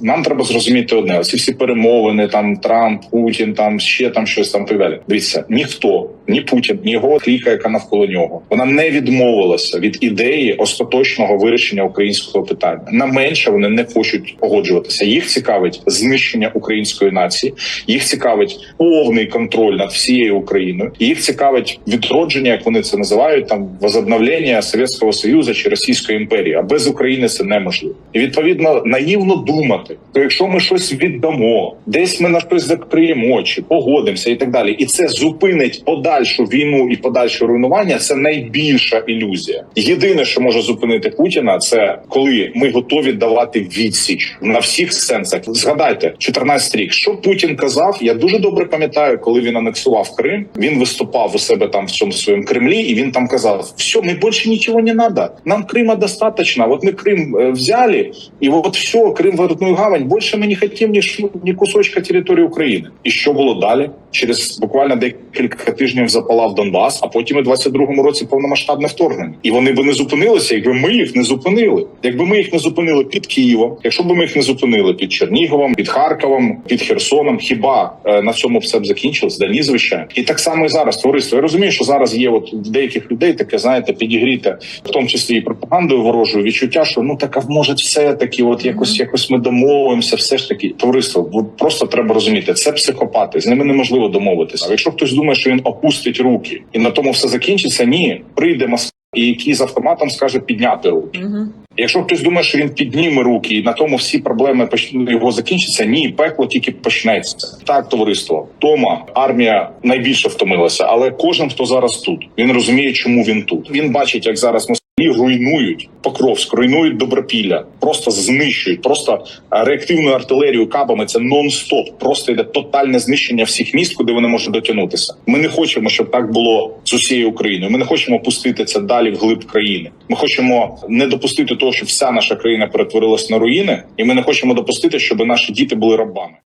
Нам треба зрозуміти одне: оці всі перемовини, там Трамп, Путін, там ще там щось там так далі. Дивіться, ніхто, ні Путін, ні його кліка, яка навколо нього, вона не відмовилася від ідеї остаточного вирішення українського питання. На менше вони не хочуть погоджуватися. Їх цікавить знищення української нації, їх цікавить повний контроль над всією Україною. Їх цікавить відродження, як вони це називають, там возобновлення Совєтського Союзу чи Російської імперії. А без України це неможливо. І відповідно наївно думати, то якщо ми щось віддамо, десь ми на щось закриємо чи погодимося, і так далі, і це зупинить подальшу війну і подальше руйнування. Це найбільша ілюзія. Єдине, що може зупинити Путіна, це коли ми готові давати відсіч на всіх сенсах. Згадайте, 14 рік, що Путін казав. Я дуже добре пам'ятаю, коли він анексував Крим. Він виступав у себе там в цьому своєму Кремлі, і він там казав: все, ми більше нічого не надо. Нам Крима достаточно. Вот ми Крим е, взяли, і от все, Крим воротную гавань. Більше ми не хотім ні, ш- ні кусочка території України. І що було далі? Через буквально декілька тижнів запалав Донбас, а потім в 22-му році повномасштабне вторгнення. І вони би не зупинилися, якби ми їх не зупинили. Якби ми їх не зупинили під Києвом, якщо б ми їх не зупинили під Черніговом, під Харковом, під Херсоном, хіба е, на цьому все б закінчилось? Да ні, звичайно. І так само і зараз товариство. Я розумію, що зараз є от в деяких людей таке, знаєте, підігріте, в тому числі і пропагандою ворожою відчуття, що ну так а може все таки, от якось якось ми домовимося. Все ж таки, товариство, просто треба розуміти, це психопати, з ними неможливо домовитися. А якщо хтось думає, що він опустить руки і на тому все закінчиться, ні, прийде Москва, і який з автоматом скаже підняти руки. Угу. Якщо хтось думає, що він підніме руки і на тому всі проблеми його закінчаться, ні, пекло тільки почнеться. Так, товариство, Тома армія найбільше втомилася, але кожен, хто зараз тут, він розуміє, чому він тут. Він бачить, як зараз москалі руйнують Покровськ, руйнують Добропілля, просто знищують, просто е, реактивною артилерією кабами. Це нон-стоп. Просто йде тотальне знищення всіх міст, куди вони можуть дотягнутися. Ми не хочемо, щоб так було з усією Україною. Ми не хочемо пустити це далі в глиб країни. Ми хочемо не допустити того, щоб вся наша країна перетворилась на руїни, і ми не хочемо допустити, щоб наші діти були рабами.